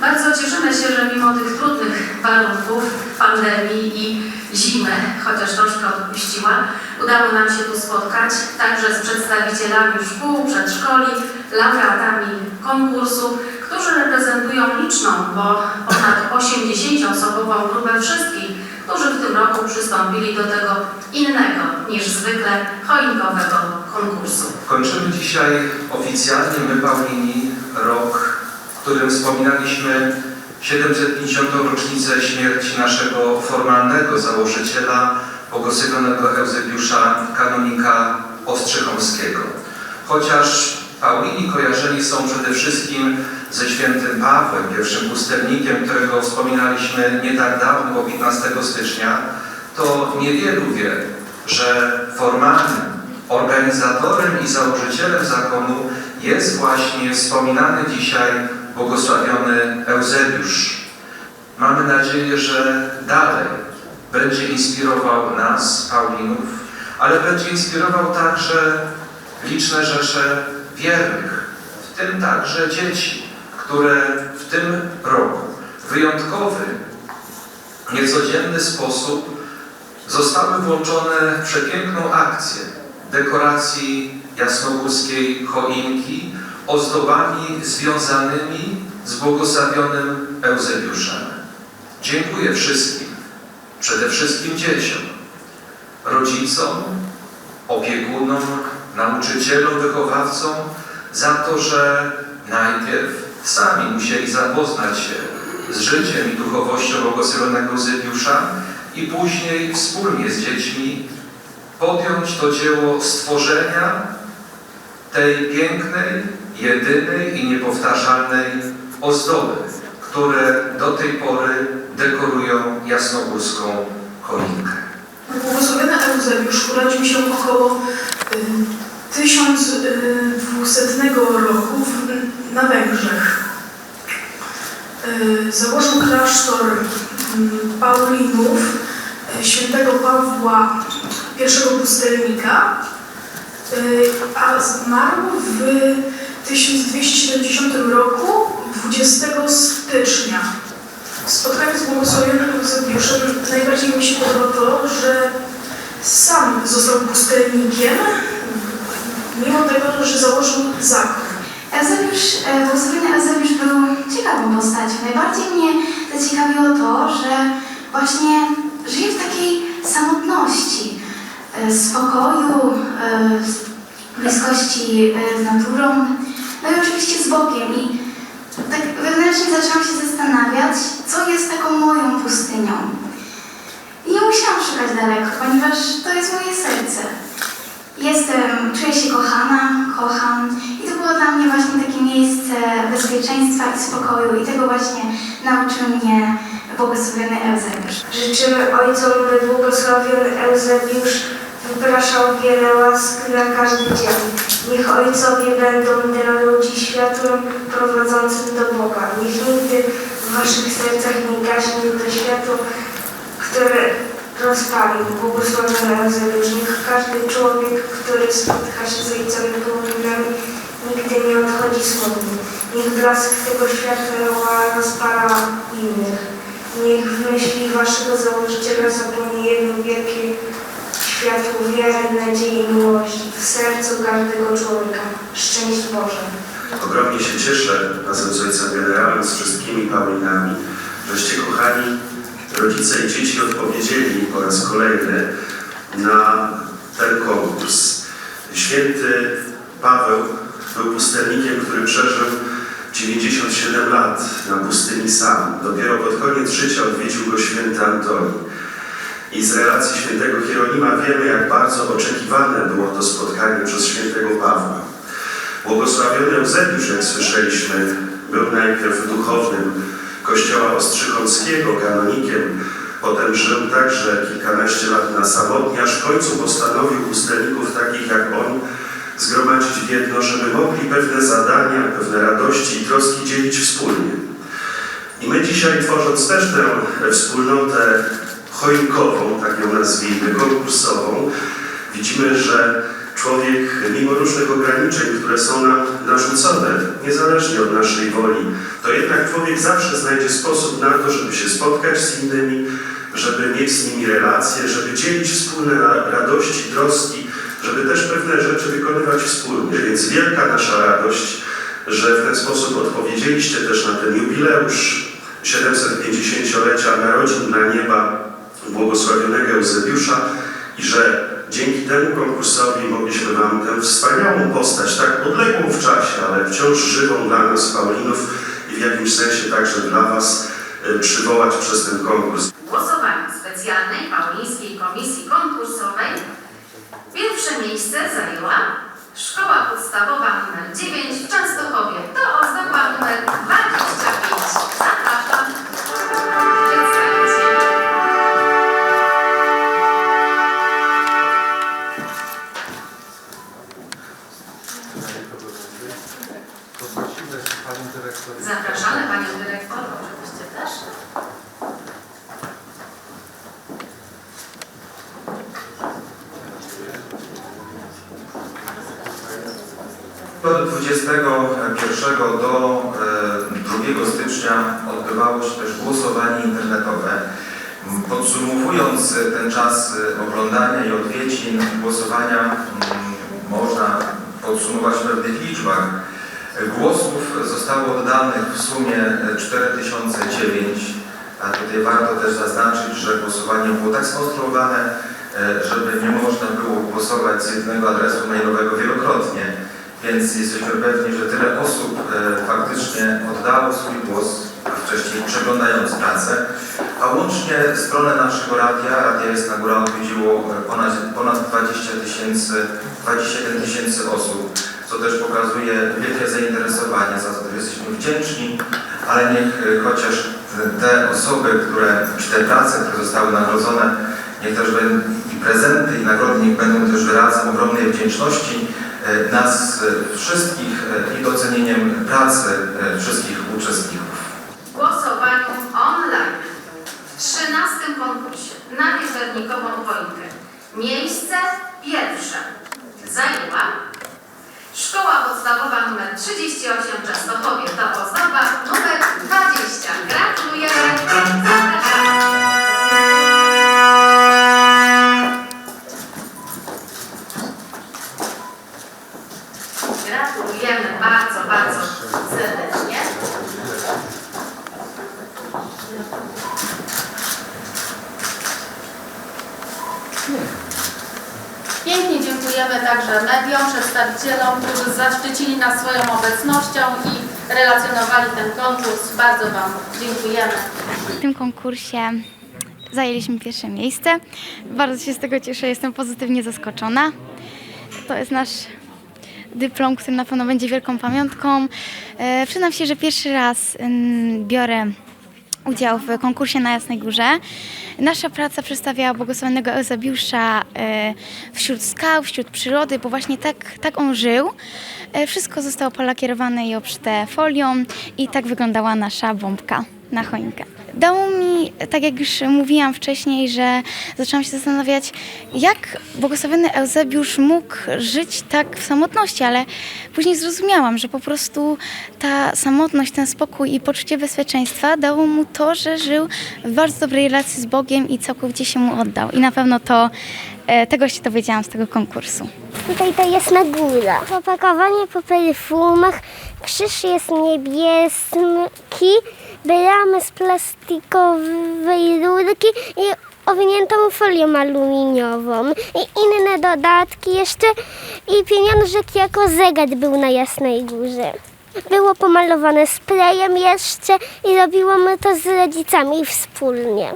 Bardzo cieszymy się, że mimo tych trudnych warunków, pandemii i zimy, chociaż troszkę odpuściła, udało nam się tu spotkać także z przedstawicielami szkół, przedszkoli, laureatami konkursu, którzy reprezentują liczną, bo ponad 80-osobową grupę wszystkich, którzy w tym roku przystąpili do tego innego niż zwykle choinkowego konkursu. Kończymy dzisiaj oficjalnie my, Paulini, rok, w którym wspominaliśmy 750. rocznicę śmierci naszego formalnego założyciela, błogosławionego Eusebiusza, kanonika Ostrzychomskiego. Chociaż Paulini kojarzeni są przede wszystkim ze świętym Pawłem, pierwszym pustelnikiem, którego wspominaliśmy nie tak dawno, bo 15 stycznia, to niewielu wie, że formalnym organizatorem i założycielem zakonu jest właśnie wspominany dzisiaj błogosławiony Eusebiusz. Mamy nadzieję, że dalej będzie inspirował nas, Paulinów, ale będzie inspirował także liczne rzesze wiernych, w tym także dzieci, które w tym roku w wyjątkowy, niecodzienny sposób zostały włączone w przepiękną akcję dekoracji jasnogórskiej choinki ozdobami związanymi z błogosławionym Eusebiuszem. Dziękuję wszystkim, przede wszystkim dzieciom, rodzicom, opiekunom, nauczycielom, wychowawcom za to, że najpierw sami musieli zapoznać się z życiem i duchowością błogosławionego Eusebiusza i później wspólnie z dziećmi podjąć to dzieło stworzenia tej pięknej, jedynej i niepowtarzalnej ozdoby, które do tej pory dekorują jasnogórską choinkę. Błogosławiony Eusebiusz urodził się około 1200 roku na Węgrzech. Y, założył klasztor y, Paulinów y, świętego Pawła I pustelnika, y, a zmarł w 1270 roku 20 stycznia. W spotkaniu z błogosławionym Eusebiuszem najbardziej mi się podoba to, że sam został pustelnikiem, mimo tego, że założył zakon. Eusebiusz, e, błogosławiony Eusebiusz był ciekawą postacią. Najbardziej mnie zaciekawiło to, że właśnie żyje w takiej samotności, e, spokoju, e, bliskości e, z naturą, no i oczywiście z Bogiem. I tak wewnętrznie zaczęłam się zastanawiać, co jest taką moją pustynią. I nie musiałam szukać daleko, ponieważ to jest moje serce. Jestem, czuję się kochana, kocham i to było dla mnie właśnie takie miejsce bezpieczeństwa i spokoju i tego właśnie nauczył mnie błogosławiony Eusebiusz. Życzymy Ojcom, by błogosławiony Eusebiusz wypraszał wiele łask na każdy dzień. Niech Ojcowie będą dla ludzi światłem prowadzącym do Boga. Niech nigdy w Waszych sercach nie gaśnie to światło, które rozpalił błogosławiony Eusebiusz. Niech każdy człowiek, który spotyka się z Ojcami Paulinami, nigdy nie odchodzi smutny. Niech blask tego światła rozpala innych. Niech w myśli Waszego założyciela zapłonie jedno wielkie światło wiary, nadziei i miłości w sercu każdego człowieka. Szczęść Boże. Ogromnie się cieszę razem z ojcem generałem, z wszystkimi Paulinami, żeście kochani rodzice i dzieci odpowiedzieli po raz kolejny na ten konkurs. Święty Paweł był pustelnikiem, który przeżył 97 lat na pustyni sam. Dopiero pod koniec życia odwiedził go święty Antoni. I z relacji świętego Hieronima wiemy, jak bardzo oczekiwane było to spotkanie przez świętego Pawła. Błogosławiony Eusebiusz, jak słyszeliśmy, był najpierw duchownym kościoła Ostrzychomskiego, kanonikiem, potem żył także kilkanaście lat na samotnie, aż w końcu postanowił pustelników takich jak on zgromadzić w jedno, żeby mogli pewne zadania, pewne radości i troski dzielić wspólnie. I my dzisiaj, tworząc też tę wspólnotę choinkową, tak ją nazwijmy, konkursową, widzimy, że człowiek, mimo różnych ograniczeń, które są nam narzucone, niezależnie od naszej woli, to jednak człowiek zawsze znajdzie sposób na to, żeby się spotkać z innymi, żeby mieć z nimi relacje, żeby dzielić wspólne ra- radości, troski, żeby też pewne rzeczy wykonywać wspólnie. Więc wielka nasza radość, że w ten sposób odpowiedzieliście też na ten jubileusz 750-lecia narodzin dla nieba błogosławionego Eusebiusza i że dzięki temu konkursowi mogliśmy Wam tę wspaniałą postać, tak odległą w czasie, ale wciąż żywą dla nas, Paulinów i w jakimś sensie także dla Was e, przywołać przez ten konkurs. W głosowaniu specjalnej Paulińskiej Komisji Konkursowej pierwsze miejsce zajęła Szkoła Podstawowa nr 9 Poprosimy panią dyrektor. Zapraszamy Panią Dyrektor, oczywiście też. Od 21 do e, 2 stycznia odbywało się też głosowanie internetowe. Podsumowując e, ten czas e, oglądania i odwiedzin głosowania, m, można podsumować w pewnych liczbach. E, Głosów zostało oddanych w sumie e, 4009, a tutaj warto też zaznaczyć, że głosowanie było tak skonstruowane, e, żeby nie można było głosować z jednego adresu mailowego wielokrotnie. Więc jesteśmy pewni, że tyle osób e, faktycznie oddało swój głos, a wcześniej przeglądając pracę, a łącznie stronę naszego radia, Radia jest na górę odwiedziło e, ponad, ponad 20 tysięcy, 21 tysięcy osób, co też pokazuje wielkie zainteresowanie, za co jesteśmy wdzięczni, ale niech e, chociaż te osoby, które, czy te prace, które zostały nagrodzone, niech też będą i prezenty, i nagrody, niech będą też wyrazem ogromnej wdzięczności e, nas e, wszystkich i docenieniem pracy wszystkich uczestników. W głosowaniu online w 13 konkursie na wieżernikową choinkę miejsce pierwsze zajęła Szkoła Podstawowa nr 38 w Częstochowie. To ozdoba numer 20. Gratulujemy. Zapraszamy. Gratulujemy bardzo, bardzo serdecznie. Pięknie dziękujemy także mediom, przedstawicielom, którzy zaszczycili nas swoją obecnością i relacjonowali ten konkurs. Bardzo Wam dziękujemy. W tym konkursie zajęliśmy pierwsze miejsce. Bardzo się z tego cieszę, jestem pozytywnie zaskoczona. To jest nasz dyplom, który na pewno będzie wielką pamiątką. E, przyznam się, że pierwszy raz mm, biorę udział w konkursie na Jasnej Górze. Nasza praca przedstawiała błogosławionego Eusebiusza e, wśród skał, wśród przyrody, bo właśnie tak, tak on żył. E, Wszystko zostało polakierowane i obszyte folią i tak wyglądała nasza bombka na choinkę. Dało mi, tak jak już mówiłam wcześniej, że zaczęłam się zastanawiać, jak błogosławiony Eusebiusz mógł żyć tak w samotności, ale później zrozumiałam, że po prostu ta samotność, ten spokój i poczucie bezpieczeństwa dało mu to, że żył w bardzo dobrej relacji z Bogiem i całkowicie się mu oddał. I na pewno to tego się dowiedziałam z tego konkursu. Tutaj to jest na góra. Opakowanie po perfumach, krzyż jest niebieski, bramy z plastikowej rurki i owiniętą folią aluminiową. I inne dodatki jeszcze i pieniążek jako zegar był na Jasnej Górze. Było pomalowane sprayem jeszcze i robiłam to z rodzicami wspólnie.